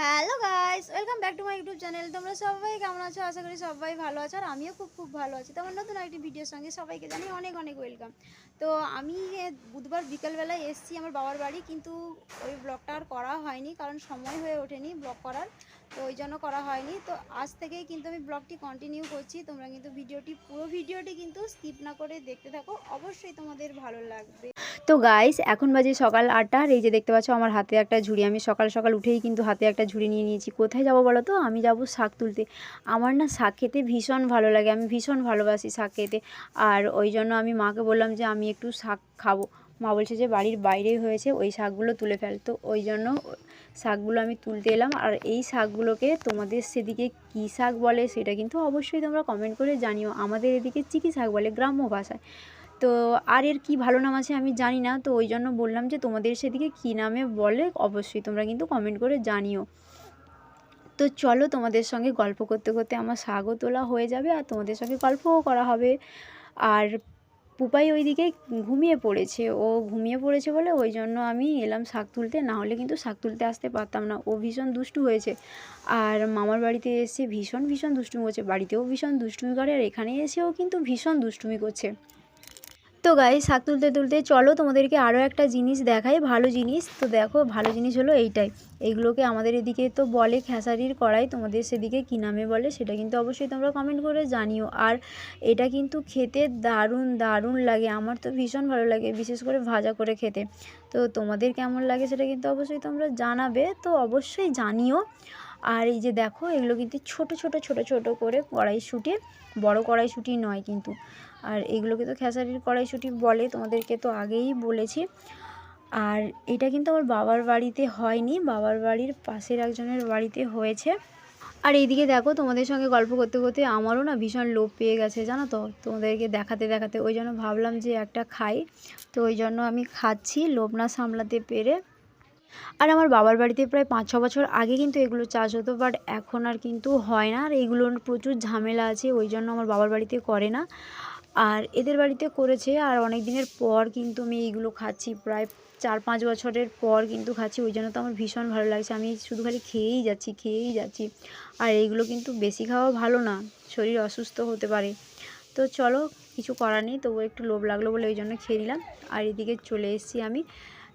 Hello guys welcome back to my YouTube channel তোমরা সবাই কেমন আছো? আশা করি সবাই ভালো আছো, আর আমিও খুব খুব ভালো আছি। তোমার নতুন একটি ভিডিওর সঙ্গে সবাইকে জানি অনেক অনেক ওয়েলকাম তো আমি বুধবার বিকেলবেলায় এসেছি আমার বাবার বাড়ি, কিন্তু ওই ব্লগটা আর করা হয়নি, কারণ সময় হয়ে ওঠেনি ব্লগ করার, তো ওই জন্য করা হয়নি। তো আজ থেকেই কিন্তু আমি ব্লগটি কন্টিনিউ করছি। তোমরা কিন্তু ভিডিওটি পুরো ভিডিওটি কিন্তু স্কিপ না করে দেখতে থাকো। অবশ্যই তোমাদের ভালো লাগবে। তো গাইস এখন বাজে সকাল আটটা আর এই যে দেখতে পাচ্ছ আমার হাতে একটা ঝুড়ি। আমি সকাল সকাল উঠেই কিন্তু হাতে একটা ঝুড়ি নিয়ে নিয়েছি। কোথায় যাব বলো তো? আমি যাব শাক তুলতে। আমার না শাক খেতে ভীষণ ভালো লাগে। আমি ভীষণ ভালোবাসি শাক খেতে। আর ওই জন্য আমি মাকে বললাম যে, আমি একটু শাক খাব। মা বলছে যে, বাড়ির বাইরেই হয়েছে। ওই শাকগুলো তুলে ফেল। তো ওই জন্য শাকগুলো আমি তুলতে এলাম। আর এই শাকগুলোকে তোমাদের সেদিকে কী শাক বলে, সেটা কিন্তু অবশ্যই তোমরা কমেন্ট করে জানিও। আমাদের এদিকে চিকি শাক বলে, গ্রাম্য ভাষায়। তো আর এর কী ভালো নাম আছে আমি জানি না, তো ওই জন্য বললাম যে তোমাদের সেদিকে কী নামে বলে অবশ্যই তোমরা কিন্তু কমেন্ট করে জানিও। তো চলো তোমাদের সঙ্গে গল্প করতে করতে আমার শাকও তোলা হয়ে যাবে আর তোমাদের সঙ্গে গল্পও করা হবে। আর পুপাই ওইদিকে ঘুমিয়ে পড়েছে, ও ঘুমিয়ে পড়েছে বলে ওই জন্য আমি এলাম শাক তুলতে, না হলে কিন্তু শাক তুলতে আসতে পারতাম না। ও ভীষণ দুষ্টু হয়েছে আর মামার বাড়িতে এসে ভীষণ ভীষণ দুষ্টুমি করছে, বাড়িতেও ভীষণ দুষ্টুমি করে আর এখানে এসেও কিন্তু ভীষণ দুষ্টুমি করছে। তো গাই শাক তুলতে তুলতে চলো, তোমাদেরকে আরও একটা জিনিস দেখাই, ভালো জিনিস। তো দেখো, ভালো জিনিস হলো এইটাই। এইগুলোকে আমাদের এদিকে তো বলে, খেসারির কড়াই, তোমাদের সেদিকে কী নামে বলে, সেটা কিন্তু অবশ্যই তোমরা কমেন্ট করে জানিও। আর এটা কিন্তু খেতে দারুণ দারুণ লাগে। আমার তো ভীষণ ভালো লাগে, বিশেষ করে ভাজা করে খেতে। তো তোমাদের কেমন লাগে সেটা কিন্তু অবশ্যই তোমরা জানাবে। তো অবশ্যই জানিও। আর এই যে দেখো, এগুলো কিন্তু ছোট ছোট ছোট ছোট করে কড়াইশুঁটি, বড় কড়াইশুঁটি নয় কিন্তু। আর এগুলোকে তো খেসারির কড়াইশুঁটি বলে, তোমাদেরকে তো আগেই বলেছি। আর এটা কিন্তু আমার বাবার বাড়িতে হয়নি, বাবার বাড়ির পাশের একজনের বাড়িতে হয়েছে। আর এইদিকে দেখো, তোমাদের সঙ্গে গল্প করতে করতে আমারও না ভীষণ লোভ পেয়ে গেছে, জানো তো? তোমাদেরকে দেখাতে দেখাতে, ওই জন্য ভাবলাম যে একটা খাই। তো ওই জন্য আমি খাচ্ছি, লোভ না সামলাতে পেরে। আর আমার বাবার বাড়িতে প্রায় পাঁচ ছ বছর আগে কিন্তু এগুলো চাষ হতো বাট এখন আর কিন্তু হয় না। আর এগুলোর প্রচুর ঝামেলা আছে, ওই জন্য আমার বাবার বাড়িতে করে না। আর এদের বাড়িতে করেছে, আর অনেক দিনের পর কিন্তু আমি এইগুলো খাচ্ছি, প্রায় চার পাঁচ বছরের পর কিন্তু খাচ্ছি, ওই জন্য তো আমার ভীষণ ভালো লাগছে। আমি শুধু খালি খেয়েই যাচ্ছি খেয়েই যাচ্ছি। আর এইগুলো কিন্তু বেশি খাওয়া ভালো না, শরীর অসুস্থ হতে পারে। তো চলো, কিছু করার নেই তবু একটু লোভ লাগল বলে ওই জন্য খেয়ে নিলাম। আর এদিকে চলে এসেছি আমি।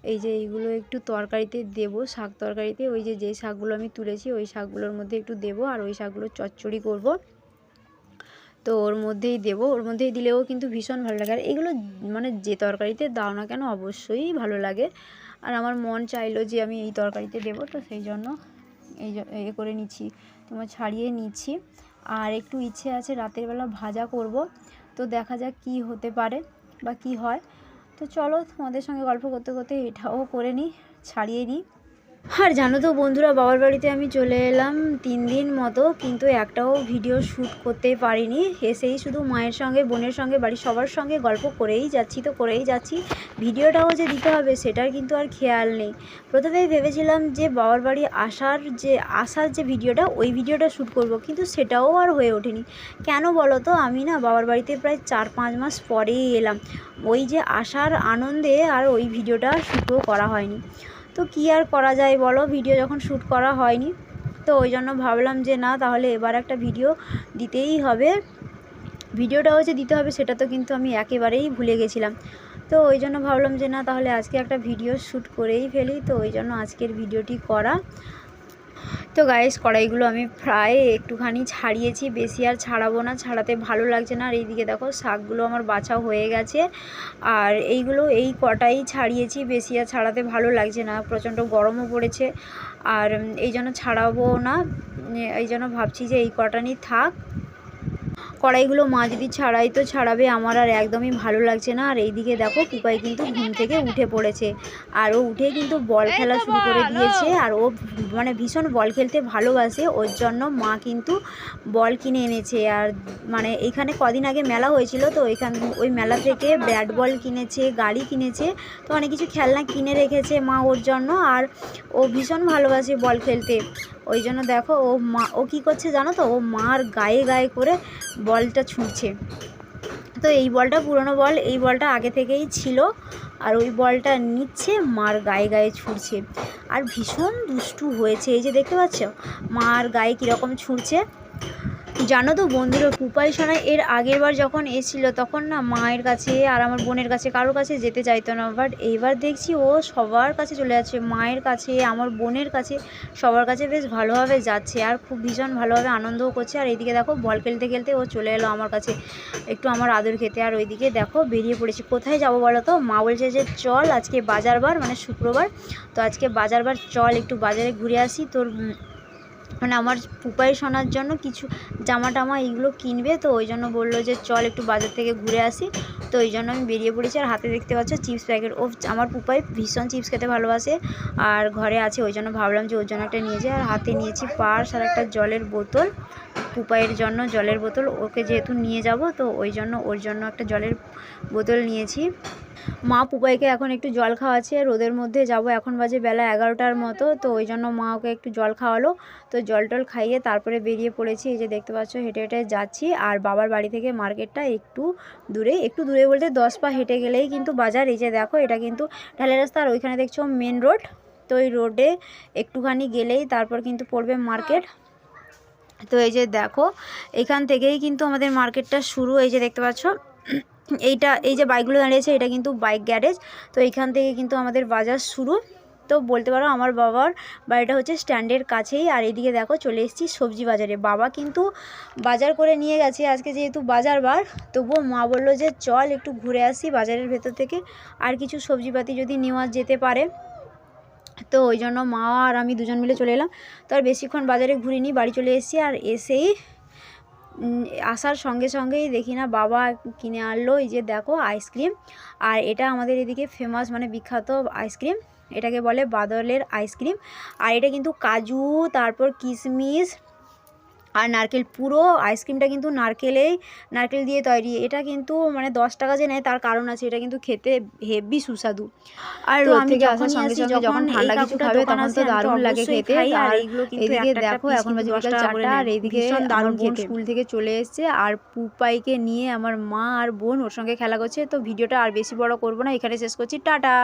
এই যে এইগুলো একটু তরকারিতে দেবো, শাক তরকারিতে। ওই যে যেই শাকগুলো আমি তুলেছি, ওই শাকগুলোর মধ্যে একটু দেবো আর ওই শাকগুলো চচ্চড়ি করব। তো ওর মধ্যেই দেবো। ওর মধ্যেই দিলেও কিন্তু ভীষণ ভালো লাগে। আর এগুলো মানে যে তরকারিতে দাও না কেন অবশ্যই ভালো লাগে। আর আমার মন চাইলো যে আমি এই তরকারিতে দেবো, তো সেই জন্য এই এ করে নিচ্ছি। তোমার ছাড়িয়ে নিচ্ছি। আর একটু ইচ্ছে আছে রাতের বেলা ভাজা করব। তো দেখা যাক কি হতে পারে বা কি হয়। তো চলো তোমাদের সঙ্গে গল্প করতে করতে এটাও করে নিই ছাড়িয়ে নিই। আর জানো তো বন্ধুরা, বাবার বাড়িতে আমি চলে এলাম তিন দিন মতো, কিন্তু একটাও ভিডিও শ্যুট করতে পারিনি। এসেই শুধু মায়ের সঙ্গে, বোনের সঙ্গে, বাড়ির সবার সঙ্গে গল্প করেই যাচ্ছি তো, করেই যাচ্ছি। ভিডিওটাও যে দিতে হবে, সেটার কিন্তু আর খেয়াল নেই। প্রথমেই ভেবেছিলাম যে বাবার বাড়ি আসার যে আসার যে ভিডিওটা, ওই ভিডিওটা শ্যুট করব, কিন্তু সেটাও আর হয়ে ওঠেনি। কেন বলো তো, আমি না বাবার বাড়িতে প্রায় চার পাঁচ মাস পরেই এলাম। ওই যে আসার আনন্দে আর ওই ভিডিওটা শ্যুটও করা হয়নি। তো কী আর করা যায় বলো? ভিডিও যখন শ্যুট করা হয়নি, তো ওই জন্য ভাবলাম যে না, তাহলে এবার একটা ভিডিও দিতেই হবে। ভিডিওটাও যে দিতে হবে, সেটা তো কিন্তু আমি একেবারেই ভুলে গেছিলাম। তো ওই জন্য ভাবলাম যে না, তাহলে আজকে একটা ভিডিও শ্যুট করেই ফেলি। তো ওই জন্য আজকের ভিডিওটি করা। তো গায়েস কড়াইগুলো আমি প্রায় একটুখানি ছাড়িয়েছি। বেশি আর ছাড়াবো না, ছাড়াতে ভালো লাগছে না। আর এইদিকে দেখো, শাকগুলো আমার বাছা হয়ে গেছে। আর এইগুলো এই কটাই ছাড়িয়েছি, বেশি আর ছাড়াতে ভালো লাগছে না। প্রচণ্ড গরমও পড়েছে। আর এই জন্য ছাড়াবো না। এই জন্য ভাবছি যে এই কটা নিয়ে থাক। কড়াইগুলো মা যদি ছাড়াই তো ছাড়াবে আমার আর একদমই ভালো লাগছে না। আর এইদিকে দেখো পুপাই কিন্তু ঘুম থেকে উঠে পড়েছে। আর ও উঠে কিন্তু বল খেলা শুরু করে দিয়েছে। আর ও মানে ভীষণ বল খেলতে ভালোবাসে ওর জন্য মা কিন্তু বল কিনে এনেছে। আর মানে এইখানে কদিন আগে মেলা হয়েছিল তো ওইখান ওই মেলা থেকে ব্যাট বল কিনেছে গাড়ি কিনেছে তো অনেক কিছু খেলনা কিনে রেখেছে মা ওর জন্য। আর ও ভীষণ ভালোবাসে বল খেলতে। ওই জন্য দেখো ও মা, ও কী করছে জানো তো? ও মার গায়ে গায়ে করে বলটা ছুঁড়ছে। তো এই বলটা, পুরনো বল, এই বলটা আগে থেকেই ছিল আর ওই বলটা নিচ্ছে, মার গায়ে গায়ে ছুঁড়ছে। আর ভীষণ দুষ্টু হয়েছে। এই যে দেখতে পাচ্ছ? মার গায়ে কীরকম ছুঁড়ছে? জানো তো বন্ধুরা পুপাই সোনাই এর আগের বার যখন এসেছিল, তখন না মায়ের কাছে আর আমার বোনের কাছে, কারোর কাছে যেতে চাইতো না। বাট এইবার দেখছি ও সবার কাছে চলে যাচ্ছে, মায়ের কাছে, আমার বোনের কাছে, সবার কাছে বেশ ভালোভাবে যাচ্ছে আর খুব ভীষণ ভালোভাবে আনন্দও করছে। আর এইদিকে দেখো, বল খেলতে খেলতে ও চলে এলো আমার কাছে, একটু আমার আদর খেতে। আর ওইদিকে দেখো, বেরিয়ে পড়েছি। কোথায় যাব বলো তো? মা বলছে যে, চল আজকে বাজারবার মানে শুক্রবার, তো আজকে বাজারবার চল, একটু বাজারে ঘুরে আসি। তোর মানে আমার পুপাই শোনার জন্য কিছু জামা টামা এইগুলো কিনবে, তো ওই জন্য বলল যে, চল একটু বাজার থেকে ঘুরে আসি। তো ওই জন্য আমি বেরিয়ে পড়েছি আর হাতে দেখতে পাচ্ছ চিপস প্যাকেট। ও আমার পুপাই ভীষণ চিপস খেতে ভালোবাসে আর ঘরে আছে, ওই জন্য ভাবলাম যে, ওর জন্য একটা নিয়ে যাই। আর হাতে নিয়েছি পার্স আর একটা জলের বোতল পুপাইয়ের জন্য জলের বোতল। ওকে যেহেতু নিয়ে যাব, তো ওই জন্য ওর জন্য একটা জলের বোতল নিয়েছি। মা পুপাইকে এখন একটু জল খাওয়াচ্ছে, রোদের মধ্যে যাব এখন বাজে বেলা এগারোটার মতো, তো ওই জন্য মা ওকে একটু জল খাওয়ালো। তো জল টল খাইয়ে তারপরে বেরিয়ে পড়েছি, এই যে দেখতে পাচ্ছ হেঁটে হেঁটে যাচ্ছি। আর বাবার বাড়ি থেকে মার্কেটটা একটু দূরে একটু দূরে বলতে দশ পা হেঁটে গেলেই কিন্তু বাজার। এই যে দেখো, এটা কিন্তু ঢালাই রাস্তা আর ওইখানে দেখছ মেন রোড তো ওই রোডে একটুখানি গেলেই তারপর কিন্তু পড়বে মার্কেট। তো এই যে দেখো, এখান থেকেই কিন্তু আমাদের মার্কেটটা শুরু। এই যে দেখতে পাচ্ছ এইটা, এই যে বাইকগুলো দাঁড়িয়েছে, এটা কিন্তু বাইক গ্যারেজ তো এইখান থেকে কিন্তু আমাদের বাজার শুরু। তো বলতে পারো, আমার বাবার বাড়িটা হচ্ছে স্ট্যান্ডের কাছেই। আর এদিকে দেখো, চলে এসেছি সবজি বাজারে। বাবা কিন্তু বাজার করে নিয়ে গেছে আজকে যেহেতু বাজার বার তবুও মা বলল যে, চল একটু ঘুরে আসি বাজারের ভেতর থেকে। আর কিছু সবজিপাতি যদি নেওয়া যেতে পারে। তো ওই জন্য মা আর আমি দুজন মিলে চলে এলাম। তো আর বেশিক্ষণ বাজারে ঘুরিনি, বাড়ি চলে এসেছি। আর এসেই আসার সঙ্গে সঙ্গেই দেখি না বাবা কিনে আনলো, এই যে দেখো আইসক্রিম। আর এটা আমাদের এদিকে ফেমাস মানে বিখ্যাত আইসক্রিম, এটাকে বলে বাদলের আইসক্রিম। আর এটা কিন্তু কাজু, তারপর কিশমিশ আর নারকেল পুরো আইসক্রিমটা কিন্তু নারকেলেই নারকেল দিয়ে তৈরি। এটা কিন্তু মানে দশ টাকা যে নেয় তার কারণ আছে এটা কিন্তু খেতে হেভি সুস্বাদু। আর রোদ থেকে আসার সঙ্গে সঙ্গে যখন ঠান্ডা কিছু খাবে তখন তো দারুণ লাগে খেতে। আর এইগুলো কিন্তু এদিকে দেখো এখন বাজে বিকাল চারটা আর এইদিকে দারুণ বোন। স্কুল থেকে চলে এসেছে আর পুপাইকে নিয়ে আমার মা আর বোন ওর সঙ্গে খেলা করছে। তো ভিডিওটা আর বেশি বড় করব না এখানে শেষ করছি। টাটা!